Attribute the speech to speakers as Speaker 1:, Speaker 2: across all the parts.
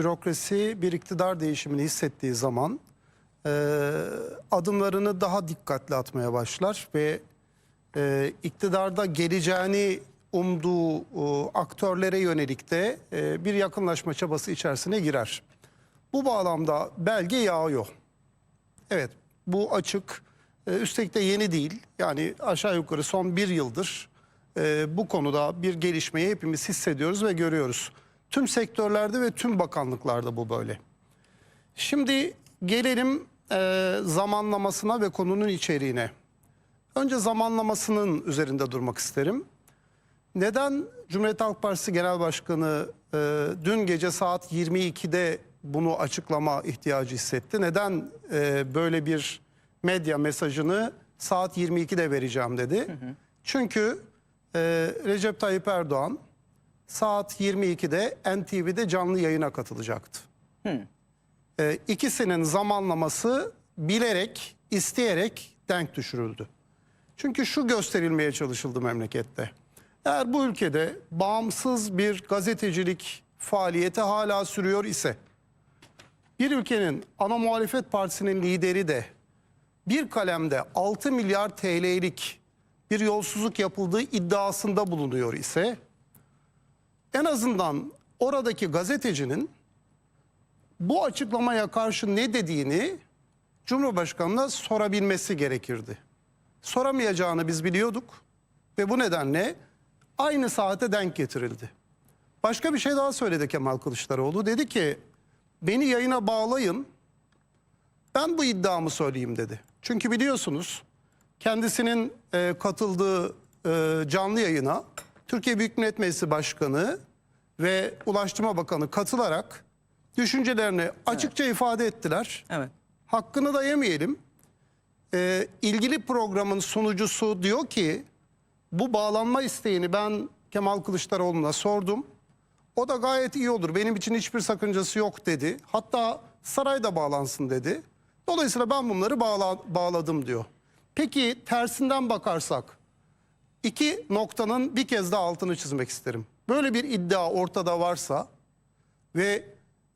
Speaker 1: bürokrasi bir iktidar değişimini hissettiği zaman e, adımlarını daha dikkatli atmaya başlar ve e, iktidarda geleceğini umduğu e, aktörlere yönelik de e, bir yakınlaşma çabası içerisine girer. Bu bağlamda belge yağıyor. Evet bu açık. Ee, Üstelik de yeni değil. Yani aşağı yukarı son bir yıldır e, bu konuda bir gelişmeyi hepimiz hissediyoruz ve görüyoruz. Tüm sektörlerde ve tüm bakanlıklarda bu böyle. Şimdi gelelim e, zamanlamasına ve konunun içeriğine. Önce zamanlamasının üzerinde durmak isterim. Neden Cumhuriyet Halk Partisi Genel Başkanı e, dün gece saat 22'de bunu açıklama ihtiyacı hissetti? Neden e, böyle bir medya mesajını saat 22'de vereceğim dedi? Çünkü e, Recep Tayyip Erdoğan saat 22'de NTV'de canlı yayına katılacaktı. E, ikisinin zamanlaması bilerek, isteyerek denk düşürüldü. Çünkü şu gösterilmeye çalışıldı memlekette. Eğer bu ülkede bağımsız bir gazetecilik faaliyeti hala sürüyor ise bir ülkenin ana muhalefet partisinin lideri de bir kalemde 6 milyar TL'lik bir yolsuzluk yapıldığı iddiasında bulunuyor ise en azından oradaki gazetecinin bu açıklamaya karşı ne dediğini Cumhurbaşkanı'na sorabilmesi gerekirdi. Soramayacağını biz biliyorduk ve bu nedenle aynı saate denk getirildi. Başka bir şey daha söyledi Kemal Kılıçdaroğlu. Dedi ki beni yayına bağlayın ben bu iddiamı söyleyeyim dedi. Çünkü biliyorsunuz kendisinin e, katıldığı e, canlı yayına Türkiye Büyük Millet Meclisi Başkanı ve Ulaştırma Bakanı katılarak düşüncelerini açıkça ifade ettiler.
Speaker 2: Evet.
Speaker 1: Hakkını da yemeyelim. Ee, ilgili programın sunucusu diyor ki bu bağlanma isteğini ben Kemal Kılıçdaroğlu'na sordum. O da gayet iyi olur. Benim için hiçbir sakıncası yok dedi. Hatta sarayda bağlansın dedi. Dolayısıyla ben bunları bağla- bağladım diyor. Peki tersinden bakarsak iki noktanın bir kez daha altını çizmek isterim. Böyle bir iddia ortada varsa ve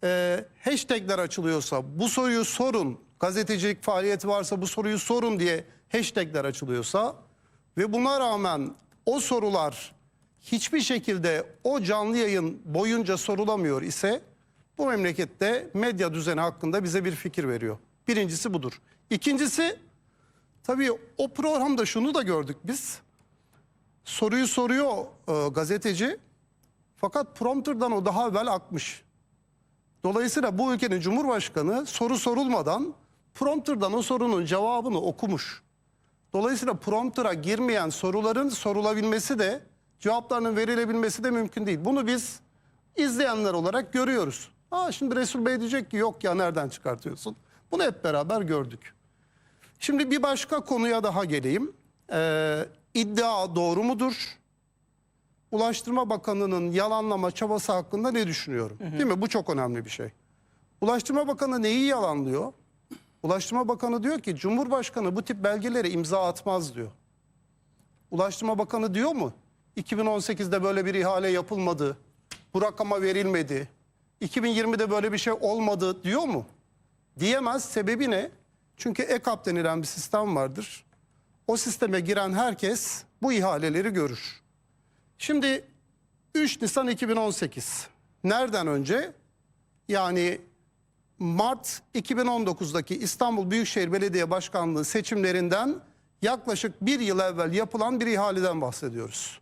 Speaker 1: e, hashtagler açılıyorsa bu soruyu sorun gazetecilik faaliyeti varsa bu soruyu sorun diye hashtagler açılıyorsa ve buna rağmen o sorular hiçbir şekilde o canlı yayın boyunca sorulamıyor ise bu memlekette medya düzeni hakkında bize bir fikir veriyor. Birincisi budur. İkincisi tabii o programda şunu da gördük biz. Soruyu soruyor e, gazeteci fakat prompterdan o daha evvel akmış. Dolayısıyla bu ülkenin Cumhurbaşkanı soru sorulmadan prompterdan o sorunun cevabını okumuş. Dolayısıyla promptera girmeyen soruların sorulabilmesi de cevaplarının verilebilmesi de mümkün değil. Bunu biz izleyenler olarak görüyoruz. Aa şimdi Resul Bey diyecek ki yok ya nereden çıkartıyorsun? Bunu hep beraber gördük. Şimdi bir başka konuya daha geleyim. Ee, iddia doğru mudur? Ulaştırma Bakanı'nın yalanlama çabası hakkında ne düşünüyorum? Değil mi? Bu çok önemli bir şey. Ulaştırma Bakanı neyi yalanlıyor? Ulaştırma Bakanı diyor ki Cumhurbaşkanı bu tip belgelere imza atmaz diyor. Ulaştırma Bakanı diyor mu? 2018'de böyle bir ihale yapılmadı. Bu rakama verilmedi. 2020'de böyle bir şey olmadı diyor mu? Diyemez. Sebebi ne? Çünkü EKAP denilen bir sistem vardır. O sisteme giren herkes bu ihaleleri görür. Şimdi 3 Nisan 2018. Nereden önce? Yani Mart 2019'daki İstanbul Büyükşehir Belediye Başkanlığı seçimlerinden yaklaşık bir yıl evvel yapılan bir ihaleden bahsediyoruz.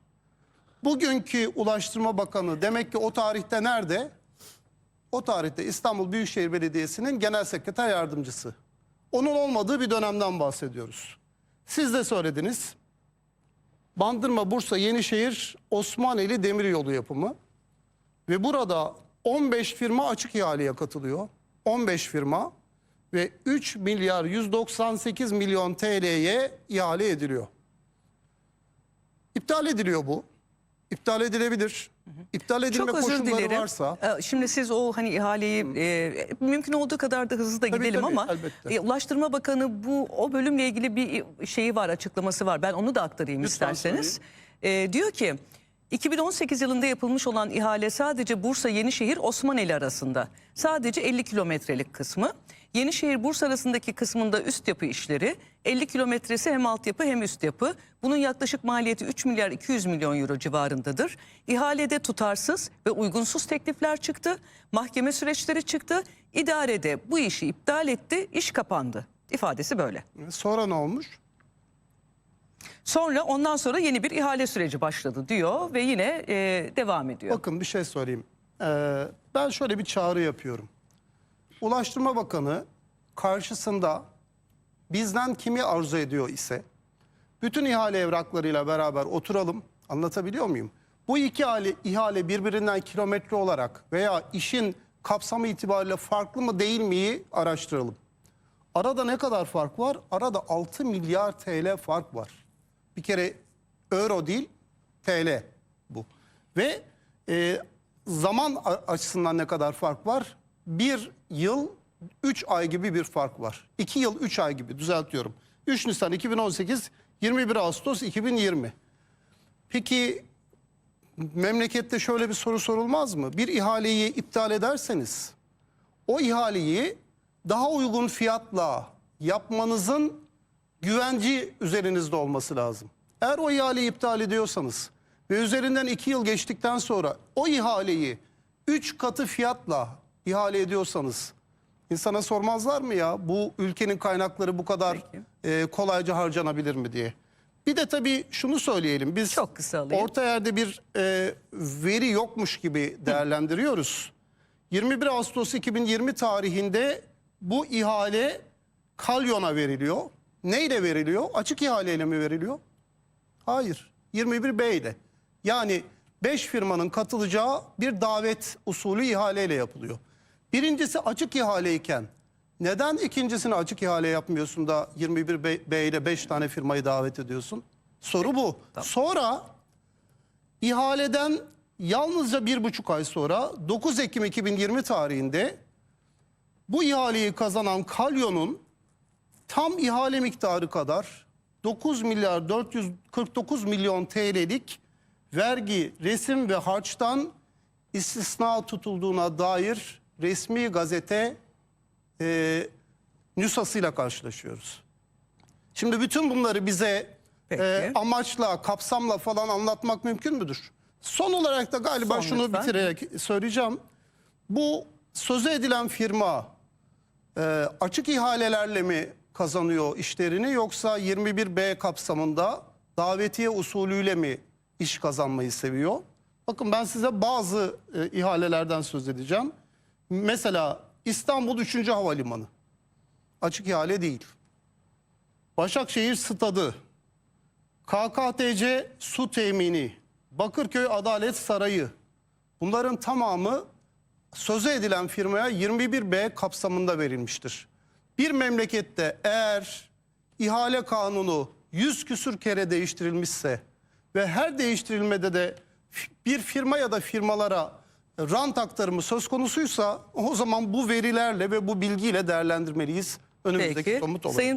Speaker 1: Bugünkü Ulaştırma Bakanı demek ki o tarihte nerede? O tarihte İstanbul Büyükşehir Belediyesi'nin genel sekreter yardımcısı. Onun olmadığı bir dönemden bahsediyoruz. Siz de söylediniz. Bandırma, Bursa, Yenişehir, Osmaneli Demiryolu yapımı. Ve burada 15 firma açık ihaleye katılıyor. 15 firma ve 3 milyar 198 milyon TL'ye ihale ediliyor. İptal ediliyor bu. İptal edilebilir. İptal edilme
Speaker 2: Çok özür
Speaker 1: koşulları
Speaker 2: dilerim.
Speaker 1: varsa
Speaker 2: Ee, Şimdi siz o hani ihaleyi e, mümkün olduğu kadar da hızlı da
Speaker 1: Tabii,
Speaker 2: gidelim
Speaker 1: tabii,
Speaker 2: ama
Speaker 1: elbette.
Speaker 2: e, Ulaştırma Bakanı bu o bölümle ilgili bir şeyi var, açıklaması var. Ben onu da aktarayım
Speaker 1: Lütfen
Speaker 2: isterseniz. E, diyor ki 2018 yılında yapılmış olan ihale sadece Bursa Yenişehir Osmaneli arasında. Sadece 50 kilometrelik kısmı. Yenişehir Bursa arasındaki kısmında üst yapı işleri, 50 kilometresi hem altyapı hem üst yapı. Bunun yaklaşık maliyeti 3 milyar 200 milyon euro civarındadır. İhalede tutarsız ve uygunsuz teklifler çıktı. Mahkeme süreçleri çıktı. İdarede bu işi iptal etti, iş kapandı. İfadesi böyle.
Speaker 1: Sonra ne olmuş?
Speaker 2: Sonra ondan sonra yeni bir ihale süreci başladı diyor ve yine e, devam ediyor.
Speaker 1: Bakın bir şey sorayım. Ee, ben şöyle bir çağrı yapıyorum. Ulaştırma Bakanı karşısında bizden kimi arzu ediyor ise bütün ihale evraklarıyla beraber oturalım. Anlatabiliyor muyum? Bu iki ihale, ihale birbirinden kilometre olarak veya işin kapsamı itibariyle farklı mı değil miyi araştıralım. Arada ne kadar fark var? Arada 6 milyar TL fark var. Bir kere euro değil TL bu. Ve e, zaman açısından ne kadar fark var? Bir yıl 3 ay gibi bir fark var. 2 yıl 3 ay gibi düzeltiyorum. 3 Nisan 2018, 21 Ağustos 2020. Peki memlekette şöyle bir soru sorulmaz mı? Bir ihaleyi iptal ederseniz o ihaleyi daha uygun fiyatla yapmanızın güvenci üzerinizde olması lazım. Eğer o ihaleyi iptal ediyorsanız ve üzerinden iki yıl geçtikten sonra o ihaleyi üç katı fiyatla ihale ediyorsanız insana sormazlar mı ya bu ülkenin kaynakları bu kadar e, kolayca harcanabilir mi diye. Bir de tabii şunu söyleyelim biz
Speaker 2: Çok kısa alayım.
Speaker 1: orta yerde bir e, veri yokmuş gibi değerlendiriyoruz. 21 Ağustos 2020 tarihinde bu ihale Kalyon'a veriliyor. Neyle veriliyor? Açık ihaleyle mi veriliyor? Hayır. 21 B ile. Yani 5 firmanın katılacağı bir davet usulü ihaleyle yapılıyor. Birincisi açık ihaleyken neden ikincisini açık ihale yapmıyorsun da 21 B, ile 5 tane firmayı davet ediyorsun? Soru bu. Sonra ihaleden yalnızca bir buçuk ay sonra 9 Ekim 2020 tarihinde bu ihaleyi kazanan Kalyon'un tam ihale miktarı kadar 9 milyar 449 milyon TL'lik vergi, resim ve harçtan istisna tutulduğuna dair resmi gazete e, nüshasıyla karşılaşıyoruz. Şimdi bütün bunları bize
Speaker 2: Peki.
Speaker 1: e, amaçla, kapsamla falan anlatmak mümkün müdür? Son olarak da galiba
Speaker 2: Son
Speaker 1: şunu
Speaker 2: lütfen.
Speaker 1: bitirerek söyleyeceğim. Bu sözü edilen firma e, açık ihalelerle mi kazanıyor işlerini yoksa 21B kapsamında davetiye usulüyle mi iş kazanmayı seviyor? Bakın ben size bazı e, ihalelerden söz edeceğim. Mesela İstanbul 3. Havalimanı. Açık ihale değil. Başakşehir Stadı, KKTC Su Temini, Bakırköy Adalet Sarayı. Bunların tamamı sözü edilen firmaya 21B kapsamında verilmiştir. Bir memlekette eğer ihale kanunu 100 küsür kere değiştirilmişse ve her değiştirilmede de bir firma ya da firmalara rant aktarımı söz konusuysa o zaman bu verilerle ve bu bilgiyle değerlendirmeliyiz önümüzdeki
Speaker 2: Peki.
Speaker 1: somut olarak.
Speaker 2: Sayın